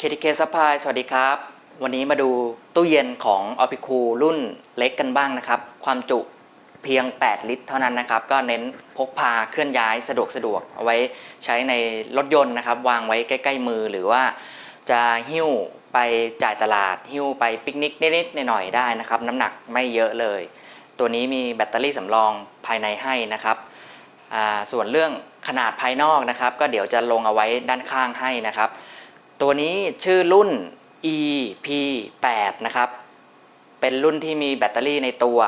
KTK Supply สวัสดีครับ วันนี้มาดูตู้เย็นของ o p i c o รุ่นเล็กกันบ้างนะครับ ความจุเพียง 8 ลิตร เท่านั้นนะครับ ก็เน้นพกพาเคลื่อนย้ายสะดวกสะดวกเอาไว้ใช้ในรถยนต์นะครับ วางไว้ใกล้ ๆ มือหรือว่าจะหิ้วไปจ่ายตลาด หิ้วไปปิกนิกนิดๆหน่อยๆได้นะครับ น้ำหนักไม่เยอะเลย ตัวนี้มีแบตเตอรี่สำรองภายในให้นะครับส่วนเรื่องขนาดภายนอกนะครับ ก็เดี๋ยวจะลงเอาไว้ด้านข้างให้นะครับ ตัวนี้ชื่อรุ่น EP8 นะครับ เป็นรุ่นที่มีแบตเตอรี่ในตัว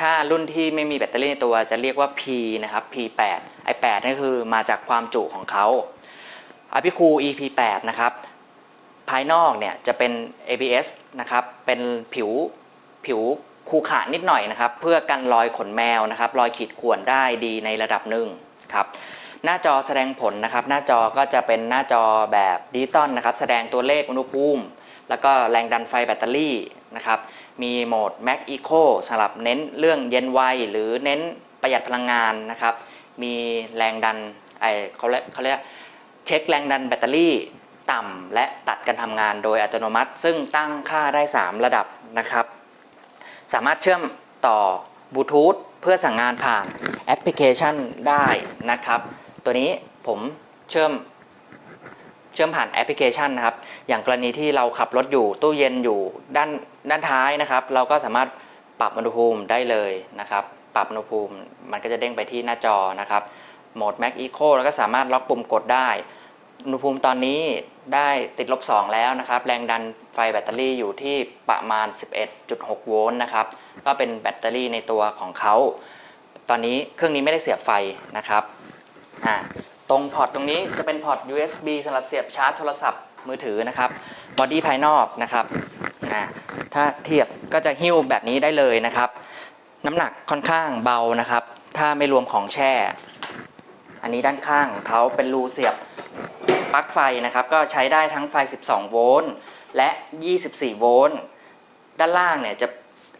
ถ้ารุ่นที่ไม่มีแบตเตอรี่ในตัวจะเรียกว่า P นะครับ P8 ไอ8นี่คือมาจากความจุของเขาอภิคู EP8 นะครับ ภายนอกเนี่ยจะเป็น ABS นะครับ เป็นผิวผิวคูขระนิดหน่อยนะครับ เพื่อกันรอยขนแมวนะครับ รอยขีดข่วนได้ดีในระดับหนึ่งครับ หน้าจอแสดงผลนะครับ หน้าจอก็จะเป็นหน้าจอแบบดิจิตอลนะครับ แสดงตัวเลขอุณหภูมิ แล้วก็แรงดันไฟแบตเตอรี่นะครับ มีโหมด Max Eco สำหรับเน้นเรื่องเย็นไวหรือเน้นประหยัดพลังงานนะครับ มีแรงดันไอเขาเรียกเขาเรียกเช็คแรงดันแบตเตอรี่ต่ำและตัดการทำงานโดยอัตโนมัติ ซึ่งตั้งค่าได้ 3 ระดับนะครับ สามารถเชื่อมต่อบลูทูธเพื่อสั่งงานผ่านแอปพลิเคชันได้นะครับ ตัวนี้ผมเชื่อมเชื่อมผ่านแอปพลิเคชันนะครับ อย่างกรณีที่เราขับรถอยู่ตู้เย็นอยู่ด้านด้านท้ายนะครับ เราก็สามารถปรับอุณหภูมิได้เลยนะครับ ปรับอุณหภูมิมันก็จะเด้งไปที่หน้าจอนะครับโหมด Max Eco แล้วก็สามารถล็อกปุ่มกดได้ อุณหภูมิตอนนี้ได้ติดลบ 2 แล้วนะครับ แรงดันไฟแบตเตอรี่อยู่ที่ประมาณ 11.6 โวลต์นะครับ ก็เป็นแบตเตอรี่ในตัวของเขา ตอนนี้เครื่องนี้ไม่ได้เสียบไฟนะครับ อ่าตรงพอร์ตตรงนี้จะเป็นพอร์ต USB สำหรับเสียบชาร์จโทรศัพท์มือถือนะครับบอดี้ภายนอกนะครับถ้าเทียบก็จะหิ้วแบบนี้ได้เลยนะครับ น้ำหนักค่อนข้างเบานะครับ ถ้าไม่รวมของแช่ อันนี้ด้านข้างเขาเป็นรูเสียบปลั๊กไฟนะครับ ก็ใช้ได้ทั้งไฟ 12 โวลต์และ 24 โวลต์ด้านล่างเนี่ยจะ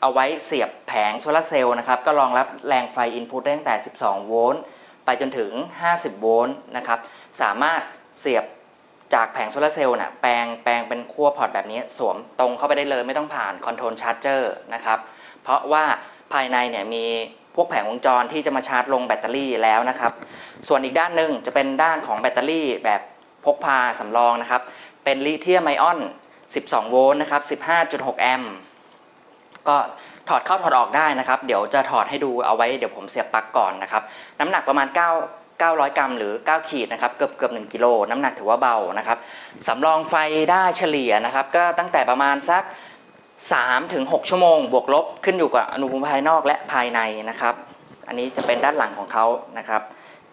เอาไว้เสียบแผงโซลาเซลล์นะครับ ก็รองรับแรงไฟอินพุตได้ตั้งแต่ 12 โวลต์ ไปจนถึง 50 โวลต์นะครับ สามารถเสียบจากแผงโซลาร์เซลล์น่ะแปลงแปลงเป็นขั้วพอร์ตแบบนี้ สวมตรงเข้าไปได้เลย ไม่ต้องผ่านคอนโทรลชาร์จเจอร์นะครับ เพราะว่าภายในเนี่ยมีพวกแผงวงจรที่จะมาชาร์จลงแบตเตอรี่แล้วนะครับ ส่วนอีกด้านหนึ่งจะเป็นด้านของแบตเตอรี่แบบพกพาสำรองนะครับ เป็นลิเธียมไอออน 12 โวลต์นะครับ 15.6 แอมป์ ก็ ถอดเข้าถอดออกได้นะครับ เดี๋ยวจะถอดให้ดูเอาไว้เดี๋ยวผมเสียบปลั๊กก่อนนะครับ น้ำหนักประมาณ 9 900 กรัมหรือ 9 ขีดนะครับเกือบเกือบ1กิโลน้ำหนักถือว่าเบานะครับสำรองไฟได้เฉลี่ยนะครับ ก็ตั้งแต่ประมาณสัก3ถึง6ชั่วโมง บวกลบขึ้นอยู่กับอุณหภูมิภายนอกและภายในนะครับ อันนี้จะเป็นด้านหลังของเขานะครับ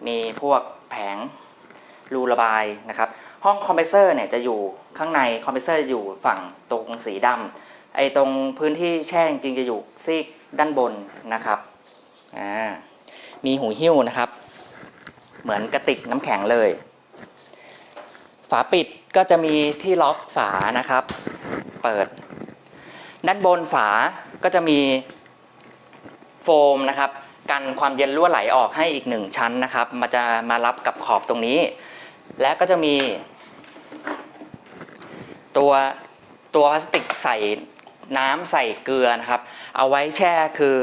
มีพวกแผงรูระบายนะครับ ห้องคอมเพรสเซอร์เนี่ยจะอยู่ข้างในคอมเพรสเซอร์อยู่ฝั่งตรงสีดำ ไอ้ตรงพื้นที่แช่จริงจะอยู่ซีกด้านบนนะครับอ่ามีหูหิ้วนะครับ เหมือนกระติกน้ำแข็งเลย ฝาปิดก็จะมีที่ล็อกฝานะครับ เปิด ด้านบนฝาก็จะมีโฟมนะครับ กันความเย็นรั่วไหลออกให้อีกหนึ่งชั้นนะครับมันจะมารับกับขอบตรงนี้ และก็จะมี ตัวตัวพลาสติกใส่ น้ำใส่เกลือนะครับ เอาไว้แช่คือ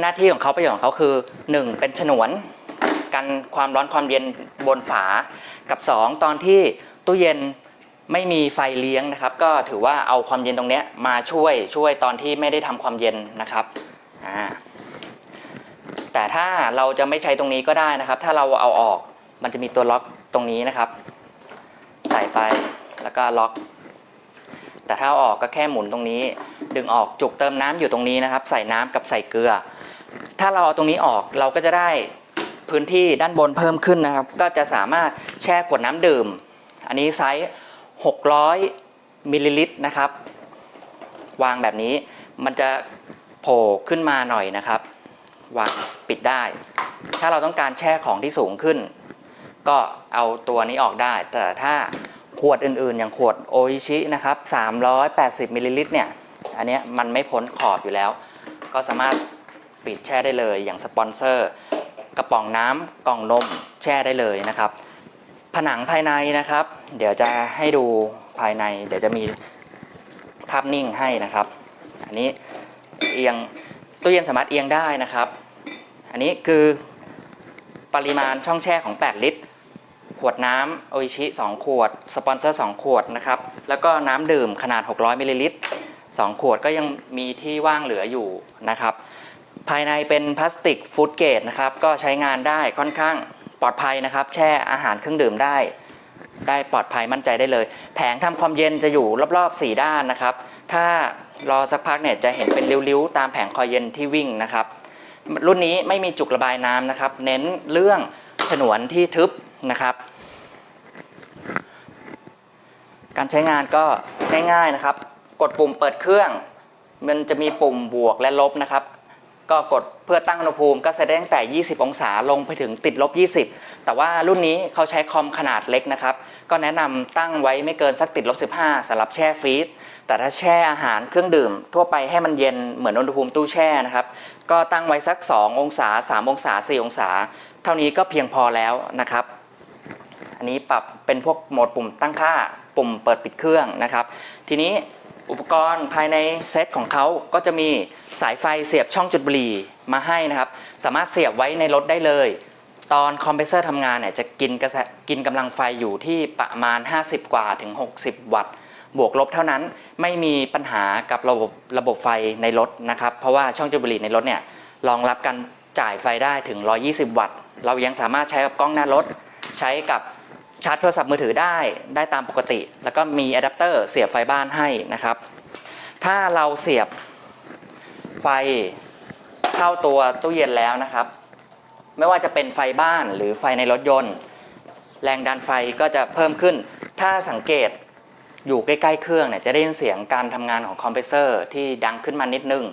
หน้าที่ของเขาประโยชน์ของเขาคือ 1 เป็นฉนวนกันความร้อนความเย็นบนฝา กับ 2 ตอนที่ตู้เย็นไม่มีไฟเลี้ยงนะครับ ก็ถือว่าเอาความเย็นตรงนี้มาช่วยช่วยตอนที่ไม่ได้ทำความเย็นนะครับแต่ถ้าเราจะไม่ใช้ตรงนี้ก็ได้นะครับ ถ้าเราเอาออกมันจะมีตัวล็อกตรงนี้นะครับ ใส่ไปแล้วก็ล็อก แต่ถ้าออกก็แค่หมุนตรงนี้ ดึงออกจุกเติมน้ำอยู่ตรงนี้นะครับ ใส่น้ำกับใส่เกลือ ถ้าเราเอาตรงนี้ออกเราก็จะได้พื้นที่ด้านบนเพิ่มขึ้นนะครับ ก็จะสามารถแช่ขวดน้ำดื่ม อันนี้ไซส์ 600มิลลิลิตรนะครับ วางแบบนี้มันจะโผล่ขึ้นมาหน่อยนะครับ วางปิดได้ ถ้าเราต้องการแช่ของที่สูงขึ้น ก็เอาตัวนี้ออกได้ แต่ถ้า ขวดอื่นๆ อย่างขวดโออิชินะครับ380มิลลิลิตรเนี่ย อันนี้มันไม่พ้นขอบอยู่แล้ว ก็สามารถปิดแช่ได้เลยอย่างสปอนเซอร์ กระป๋องน้ำกล่องนมแช่ได้เลยนะครับ ผนังภายในนะครับ เดี๋ยวจะให้ดูภายใน เดี๋ยวจะมีภาพนิ่งให้นะครับ อันนี้เอียงตู้เย็นสามารถเอียงได้นะครับ อันนี้คือปริมาณช่องแช่ของ 8 ลิตร วดน้ำโออิชิ 2 ขวด สปอนเซอร์ 2 ขวดนะครับ แล้วก็น้ำดื่มขนาด 600มิลลิลิตร2ขวดก็ยังมีที่ว่างเหลืออยู่นะครับ ภายในเป็นพลาสติกฟู้ดเกรดนะครับ ก็ใช้งานได้ค่อนข้างปลอดภัยนะครับ แช่อาหารเครื่องดื่มได้ ได้ปลอดภัยมั่นใจได้เลย แผงทำความเย็นจะอยู่รอบๆ 4 ด้านนะครับ ถ้ารอสักพักเนี่ยจะเห็นเป็นริ้วๆ ตามแผงคอยเย็นที่วิ่งนะครับรุ่นนี้ไม่มีจุกระบายน้ำนะครับ เน้นเรื่องฉนวนที่ทึบนะครับ การใช้งานก็ง่ายๆนะครับ กดปุ่มเปิดเครื่อง มันจะมีปุ่มบวกและลบนะครับ ก็กดเพื่อตั้งอุณหภูมิก็แสดงแต่ 20 องศาลงไปถึงติดลบ 20 แต่ว่ารุ่นนี้เขาใช้คอมขนาดเล็กนะครับ ก็แนะนำตั้งไว้ไม่เกินสักติดลบ 15สำหรับแช่ฟรีซแต่ถ้าแช่อาหารเครื่องดื่ม ทั่วไปให้มันเย็นเหมือนอุณหภูมิตู้แช่นะครับ ก็ตั้งไว้สัก 2 องศา 3 องศา 4 องศา เท่านี้ก็เพียงพอแล้วนะครับ อันนี้ปรับเป็นพวกโหมดปุ่มตั้งค่าปุ่มเปิดปิดเครื่องนะครับ ทีนี้อุปกรณ์ภายในเซตของเขาก็จะมีสายไฟเสียบช่องจุดบุหรี่มาให้นะครับ สามารถเสียบไว้ในรถได้เลย ตอนคอมเพรสเซอร์ทำงานเนี่ยจะกินกระแสกินกำลังไฟอยู่ที่ประมาณ 50 กว่าถึง 60 วัตต์ บวกลบเท่านั้นไม่มีปัญหากับระบบระบบไฟในรถนะครับ เพราะว่าช่องจุดบุหรี่ในรถเนี่ยรองรับการจ่ายไฟได้ถึง 120 วัตต์ เรายังสามารถใช้กับกล้องหน้ารถ ใช้กับ ชาร์จโทรศัพท์มือถือได้ได้ตามปกติ แล้วก็มีอะแดปเตอร์เสียบไฟบ้านให้นะครับ ถ้าเราเสียบไฟเข้าตัวตู้เย็นแล้วนะครับ ไม่ว่าจะเป็นไฟบ้านหรือไฟในรถยนต์ แรงดันไฟก็จะเพิ่มขึ้น ถ้าสังเกตอยู่ใกล้ๆเครื่องเนี่ยจะได้ยินเสียงการทำงานของคอมเพรสเซอร์ที่ดังขึ้นมานิดนึง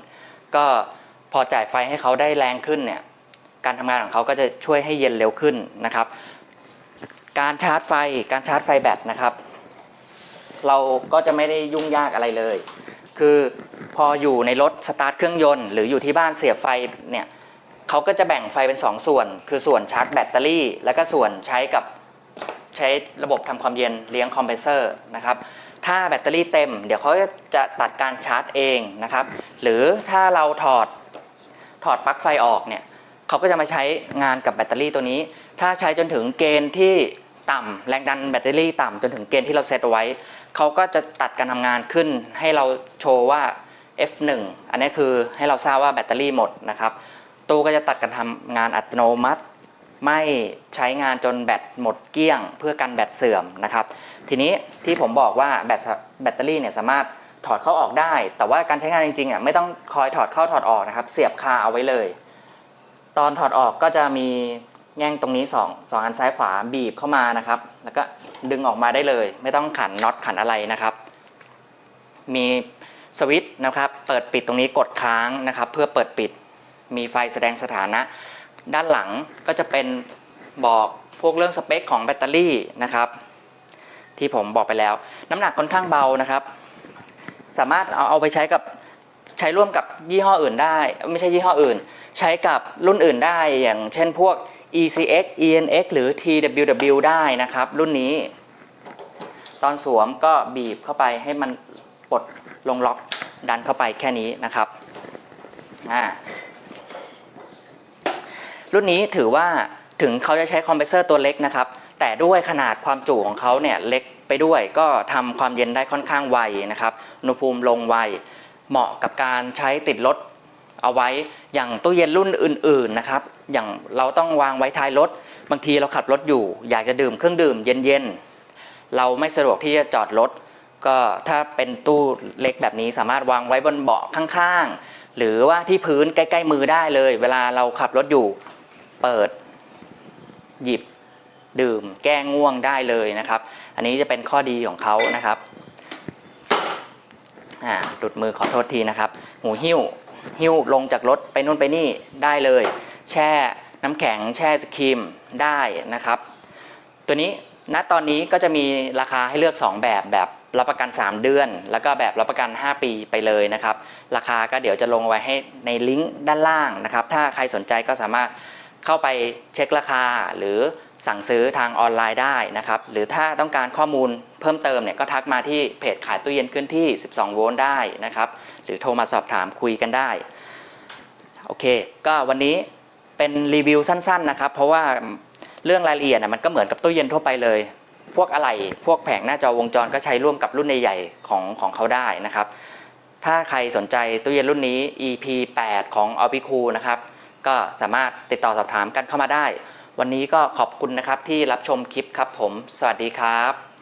ก็พอจ่ายไฟให้เขาได้แรงขึ้นเนี่ยการทำงานของเขาก็จะช่วยให้เย็นเร็วขึ้นนะครับ การชาร์จไฟการชาร์จไฟแบตนะครับ เราก็จะไม่ได้ยุ่งยากอะไรเลย คือพออยู่ในรถสตาร์ทเครื่องยนต์หรืออยู่ที่บ้านเสียบไฟเนี่ยเขาก็จะแบ่งไฟเป็น 2 ส่วน คือส่วนชาร์จแบตเตอรี่ แล้วก็ส่วนใช้กับใช้ระบบทำความเย็นเลี้ยงคอมเพรสเซอร์นะครับถ้าแบตเตอรี่เต็ม เดี๋ยวเขาจะตัดการชาร์จเองนะครับ หรือถ้าเราถอดถอดปลั๊กไฟออกเนี่ยเขาก็จะมาใช้งานกับแบตเตอรี่ตัวนี้ ถ้าใช้จนถึงเกณฑ์ที่ ต่ำแรงดันแบตเตอรี่ต่ำจนถึงเกณฑ์ที่เราเซตเอาไว้ เขาก็จะตัดการทำงานขึ้น ให้เราโชว์ว่า F1 อันนี้คือให้เราทราบว่าแบตเตอรี่หมดนะครับ ตู้ก็จะตัดการทำงานอัตโนมัติ ไม่ใช้งานจนแบตหมดเกลี้ยง เพื่อกันแบตเสื่อมนะครับ ทีนี้ที่ผมบอกว่าแบตแบตเตอรี่เนี่ยสามารถถอดเข้าออกได้ แต่ว่าการใช้งานจริงๆอะไม่ต้องคอยถอดเข้าถอดออกนะครับ เสียบคาเอาไว้เลย ตอนถอดออกก็จะมี แง่งตรงนี้2 2อันซ้ายขวาบีบเข้ามานะครับ แล้วก็ดึงออกมาได้เลย ไม่ต้องขันน็อตขันอะไรนะครับ มีสวิตช์นะครับ เปิดปิดตรงนี้กดค้างนะครับ เพื่อเปิดปิดมีไฟแสดงสถานะ ด้านหลังก็จะเป็นบอกพวกเรื่องสเปคของแบตเตอรี่นะครับ ที่ผมบอกไปแล้ว น้ำหนักค่อนข้างเบานะครับ สามารถเอาเอาไปใช้กับใช้ร่วมกับยี่ห้ออื่นได้ ไม่ใช่ยี่ห้ออื่น ใช้กับรุ่นอื่นได้อย่างเช่นพวก ECX ENX หรือ TWW ได้นะครับ รุ่นนี้ ตอนสวมก็บีบเข้าไปให้มันปลดลงล็อกดันเข้าไปแค่นี้นะครับอ่ารุ่นนี้ถือว่าถึงเขาจะใช้คอมเพรสเซอร์ตัวเล็กนะครับ แต่ด้วยขนาดความจุของเขาเนี่ยเล็กไปด้วย ก็ทำความเย็นได้ค่อนข้างไวนะครับอุณหภูมิลงไว เหมาะกับการใช้ติดรถเอาไว้อย่างตู้เย็นรุ่นอื่น ๆนะครับ อย่างเราต้องวางไว้ท้ายรถ บางทีเราขับรถอยู่ อยากจะดื่มเครื่องดื่มเย็นๆ เราไม่สะดวกที่จะจอดรถ ก็ถ้าเป็นตู้เล็กแบบนี้สามารถวางไว้บนเบาะข้างๆ หรือว่าที่พื้นใกล้ ๆ มือได้เลย เวลาเราขับรถอยู่ เปิด หยิบ ดื่ม แก้ง่วงได้เลยนะครับ อันนี้จะเป็นข้อดีของเขานะครับอ่าหลุดมือขอโทษทีนะครับ หูหิ้วหิ้วลงจากรถไปนู่นไปนี่ได้เลย แช่น้ำแข็งแช่สครีมได้นะครับ ตัวนี้ณตอนนี้ก็จะมีราคาให้เลือก 2 แบบแบบรับประกัน 3 เดือน แล้วก็แบบรับประกัน 5 ปีไปเลยนะครับ ราคาก็เดี๋ยวจะลงไว้ให้ในลิงก์ด้านล่างนะครับ ถ้าใครสนใจก็สามารถเข้าไปเช็คราคาหรือสั่งซื้อทางออนไลน์ได้นะครับ หรือถ้าต้องการข้อมูลเพิ่มเติมเนี่ยก็ทักมาที่เพจขายตู้เย็นเคลื่อนที่ 12 โวลต์ได้นะครับ หรือโทรมาสอบถามคุยกันได้ โอเค ก็วันนี้ เป็นรีวิวสั้นๆนะครับ เพราะว่าเรื่องรายละเอียดมันก็เหมือนกับตู้เย็นทั่วไปเลย พวกอะไหล่พวกแผงหน้าจอวงจรก็ใช้ร่วมกับรุ่นใหญ่ๆของของเขาได้นะครับ ถ้าใครสนใจตู้เย็นรุ่นนี้ EP 8 ของ o p i c o นะครับ ก็สามารถติดต่อสอบถามกันเข้ามาได้ วันนี้ก็ขอบคุณนะครับที่รับชมคลิปครับผม สวัสดีครับ